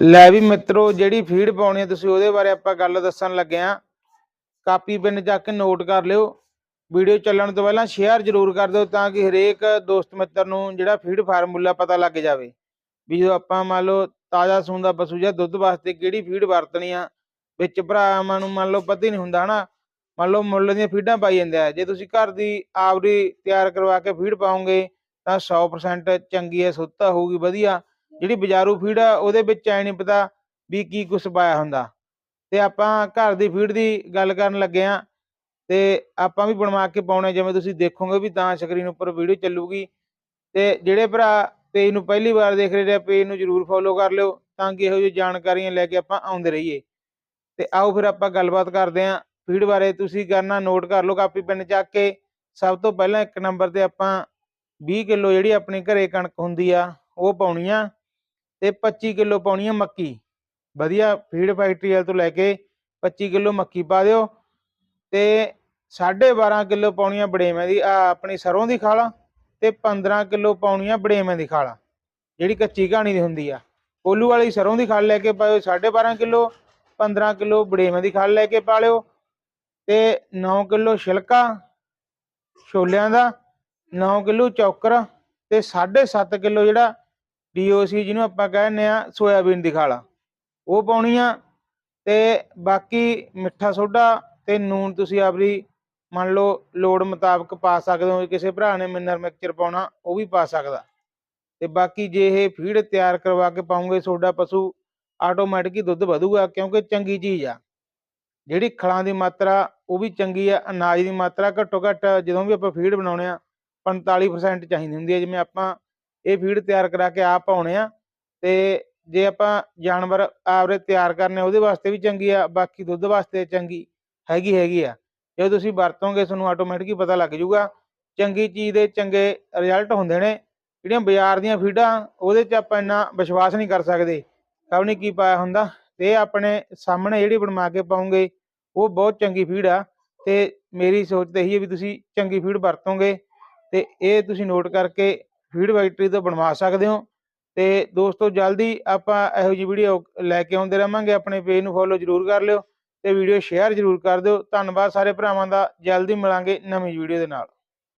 ਲੈ ਵੀ ਮਿੱਤਰੋ, ਜਿਹੜੀ ਫੀਡ ਪਾਉਣੀ ਹੈ ਤੁਸੀਂ ਉਹਦੇ ਬਾਰੇ ਆਪਾਂ ਗੱਲ ਦੱਸਣ ਲੱਗੇ ਆ। ਕਾਪੀ ਪਿੰਨ ਚੱਕ ਕੇ ਨੋਟ ਕਰ ਲਿਓ। ਵੀਡੀਓ ਚੱਲਣ ਤੋਂ ਪਹਿਲਾਂ ਸ਼ੇਅਰ ਜ਼ਰੂਰ ਕਰ ਦਿਓ ਤਾਂ ਕਿ ਹਰੇਕ ਦੋਸਤ ਮਿੱਤਰ ਨੂੰ ਜਿਹੜਾ ਫੀਡ ਫਾਰਮੂਲਾ ਪਤਾ ਲੱਗ ਜਾਵੇ। ਵੀ ਜੋ ਆਪਾਂ ਮੰਨ ਲਓ ਤਾਜ਼ਾ ਸੂੰਦਾ ਪਸ਼ੂ ਜਾਂ ਦੁੱਧ ਵਾਸਤੇ ਕਿਹੜੀ ਫੀਡ ਵਰਤਣੀ ਆ, ਵਿੱਚ ਭਰਾਵਾਂ ਨੂੰ ਮੰਨ ਲਓ ਪਤਾ ਹੀ ਨਹੀਂ ਹੁੰਦਾ ਹਨਾ। ਮੰਨ ਲਓ ਮੁੱਲ ਦੀਆਂ ਫੀਡਾਂ ਪਾਈ ਜਾਂਦੇ ਆ। ਜੇ ਤੁਸੀਂ ਘਰ ਦੀ ਆਪਦੀ ਤਿਆਰ ਕਰਵਾ ਕੇ ਫੀਡ ਪਾਉਂਗੇ ਤਾਂ 100% ਚੰਗੀ ਹੈ ਸੁੱਤਾ ਹੋਊਗੀ, ਵਧੀਆ। ਜਿਹੜੀ ਬਾਜ਼ਾਰੂ ਫੀਡ ਆ, ਉਹਦੇ ਵਿੱਚ ਐ ਨਹੀਂ ਪਤਾ ਵੀ ਕੀ ਕੁਛ ਪਾਇਆ ਹੁੰਦਾ। ਤੇ ਆਪਾਂ ਘਰ ਦੀ ਫੀਡ ਦੀ ਗੱਲ ਕਰਨ ਲੱਗੇ ਆ, ਤੇ ਆਪਾਂ ਵੀ ਬਣਵਾ ਕੇ ਪਾਉਣੇ ਜਿਵੇਂ ਤੁਸੀਂ ਦੇਖੋਗੇ ਵੀ ਤਾਂ ਸਕਰੀਨ ਉੱਪਰ ਵੀਡੀਓ ਚੱਲੂਗੀ। ਤੇ ਜਿਹੜੇ ਭਰਾ ਪੇਜ ਨੂੰ ਪਹਿਲੀ ਵਾਰ ਦੇਖ ਰਹੇ ਆ, ਪੇਜ ਨੂੰ ਜਰੂਰ ਫੋਲੋ ਕਰ ਲਿਓ, ਤਾਂ ਕਿ ਇਹੋ ਜਿਹੀ ਜਾਣਕਾਰੀਆਂ ਲੈ ਕੇ ਆਪਾਂ ਆਉਂਦੇ ਰਹੀਏ। ਤੇ ਆਓ ਫਿਰ ਆਪਾਂ ਗੱਲਬਾਤ ਕਰਦੇ ਆਂ, ਫੀਡ ਬਾਰੇ ਤੁਸੀਂ ਕਰਨਾ ਨੋਟ ਕਰ ਲਓ ਕਾਪੀ ਪੈਨ ਚੱਕ ਕੇ। ਸਭ ਤੋਂ ਪਹਿਲਾਂ ਇੱਕ ਨੰਬਰ ਤੇ ਆਪਾਂ 20 ਕਿਲੋ ਜਿਹੜੀ ਆਪਣੇ ਘਰੇ ਕਣਕ ਹੁੰਦੀ ਆ, ਉਹ ਪਾਉਣੀ ਆ। ਤੇ 25 ਕਿਲੋ ਪਾਉਣੀ ਆ ਮੱਕੀ। ਵਧੀਆ ਫੀਡ ਫੈਕਟਰੀ ਵਾਲ ਤੋਂ ਲੈ ਕੇ 25 ਕਿਲੋ ਮੱਕੀ ਪਾ ਦਿਓ ਤੇ 12.5 ਕਿਲੋ ਪਾਉਣੀ ਆ ਬੜੇਵੇਂ ਦੀ, ਆ ਆਪਣੀ ਸਰੋਂ ਦੀ ਖਾਲਾ ਤੇ 15 ਕਿਲੋ ਪਾਉਣੀ ਆ ਬੜੇਵੇਂ ਦੀ ਖਾਲਾ। ਜਿਹੜੀ ਕੱਚੀ ਘਾਣੀ ਦੀ ਹੁੰਦੀ ਆ। ਕੋਲੂ ਵਾਲੀ ਸਰੋਂ ਦੀ ਖਾਲ ਲੈ ਕੇ ਪਾਇਓ 12.5 ਕਿਲੋ 15 ਕਿਲੋ ਬੜੇਵੇਂ ਦੀ ਖਾਲ ਲੈ ਕੇ ਪਾ ਲਿਓ ਤੇ 9 ਕਿਲੋ ਛਿਲਕਾ ਛੋਲਿਆਂ ਦਾ 9 ਕਿਲੋ ਚੌਕਰ ਤੇ 7.5 ਕਿਲੋ ਜਿਹੜਾ ਡੀਓਸੀ ਜਿਹਨੂੰ ਆਪਾਂ ਕਹਿੰਦੇ ਆ ਸੋਇਆਬੀਨ ਦੀ ਖਾਲਾ। ਉਹ ਪਾਉਣੀ ਆ ਤੇ ਬਾਕੀ ਮਿੱਠਾ ਸੋਡਾ ਤੇ ਨੂਨ ਤੁਸੀਂ ਆਪਣੀ ਮੰਨ ਲਓ ਲੋੜ ਮੁਤਾਬਕ ਪਾ ਸਕਦੇ ਹੋ। ਕਿਸੇ ਭਰਾ ਨੇ ਮਿਨਰ ਮਿਕਸਚਰ ਪਾਉਣਾ, ਉਹ ਵੀ ਪਾ ਸਕਦਾ। ਤੇ ਬਾਕੀ ਜੇ ਇਹ ਫੀਡ ਤਿਆਰ ਕਰਵਾ ਕੇ ਪਾਉਂਗੇ ਤੁਹਾਡਾ ਪਸ਼ੂ, ਆਟੋਮੈਟਿਕ ਹੀ ਦੁੱਧ ਵਧੂਗਾ ਕਿਉਂਕਿ ਚੰਗੀ ਚੀਜ਼ ਆ। ਜਿਹੜੀ ਖਲਾਂ ਦੀ ਮਾਤਰਾ, ਉਹ ਵੀ ਚੰਗੀ ਆ। ਅਨਾਜ ਦੀ ਮਾਤਰਾ ਘੱਟੋ ਘੱਟ ਜਦੋਂ ਵੀ ਆਪਾਂ ਫੀਡ ਬਣਾਉਣੇ ਆ 45% ਚਾਹੀਦੀ ਹੁੰਦੀ ਹੈ ਜਿਵੇਂ ਆਪਾਂ ਇਹ ਫੀਡ ਤਿਆਰ ਕਰਾ ਕੇ ਆਪ ਪਾਉਣੇ ਆ ਤੇ ਜੇ ਆਪਾਂ ਜਾਨਵਰ ਆਪਰੇ ਤਿਆਰ ਕਰਨੇ ਉਹਦੇ ਵਾਸਤੇ ਵੀ ਚੰਗੀ ਆ, ਬਾਕੀ ਦੁੱਧ ਵਾਸਤੇ ਚੰਗੀ ਹੈਗੀ ਹੈਗੀ ਆ। ਜੇ ਤੁਸੀਂ ਵਰਤੋਗੇ, ਤੁਹਾਨੂੰ ਆਟੋਮੈਟਿਕ ਹੀ ਪਤਾ ਲੱਗ ਜਾਊਗਾ, ਚੰਗੀ ਚੀਜ਼ ਦੇ ਚੰਗੇ ਰਿਜ਼ਲਟ ਹੁੰਦੇ ਨੇ। ਜਿਹੜੀਆਂ ਬਾਜ਼ਾਰ ਦੀਆਂ ਫੀਡਾਂ ਉਹਦੇ 'ਚ ਆਪਾਂ ਇੰਨਾ ਵਿਸ਼ਵਾਸ ਨਹੀਂ ਕਰ ਸਕਦੇ। ਸਭ ਨਹੀਂ ਕੀ ਪਾਇਆ ਹੁੰਦਾ, ਤੇ ਇਹ ਆਪਣੇ ਸਾਹਮਣੇ ਜਿਹੜੀ ਬਣਵਾ ਕੇ ਪਾਉਂਗੇ, ਉਹ ਬਹੁਤ ਚੰਗੀ ਫੀਡ ਆ। ਤੇ ਮੇਰੀ ਸੋਚ ਤੇ ਇਹੀ ਹੈ ਵੀ ਤੁਸੀਂ ਚੰਗੀ ਫੀਡ ਵਰਤੋਗੇ, ਤੇ ਇਹ ਤੁਸੀਂ ਨੋਟ ਕਰਕੇ ਫੀਡ ਫੈਕਟਰੀ ਤੋਂ ਬਣਵਾ ਸਕਦੇ ਹੋ। ਤੇ ਦੋਸਤੋ, ਜਲਦੀ ਆਪਾਂ ਇਹੋ ਜਿਹੀ ਵੀਡੀਓ ਲੈ ਕੇ ਆਉਂਦੇ ਰਹਾਂਗੇ। ਆਪਣੇ ਪੇਜ ਨੂੰ ਫੋਲੋ ਜਰੂਰ ਕਰ ਲਿਓ ਤੇ ਵੀਡੀਓ ਸ਼ੇਅਰ ਜਰੂਰ ਕਰ ਦਿਓ। ਧੰਨਵਾਦ ਸਾਰੇ ਭਰਾਵਾਂ ਦਾ। ਜਲਦੀ ਮਿਲਾਂਗੇ ਨਵੀਂ ਵੀਡੀਓ ਦੇ ਨਾਲ।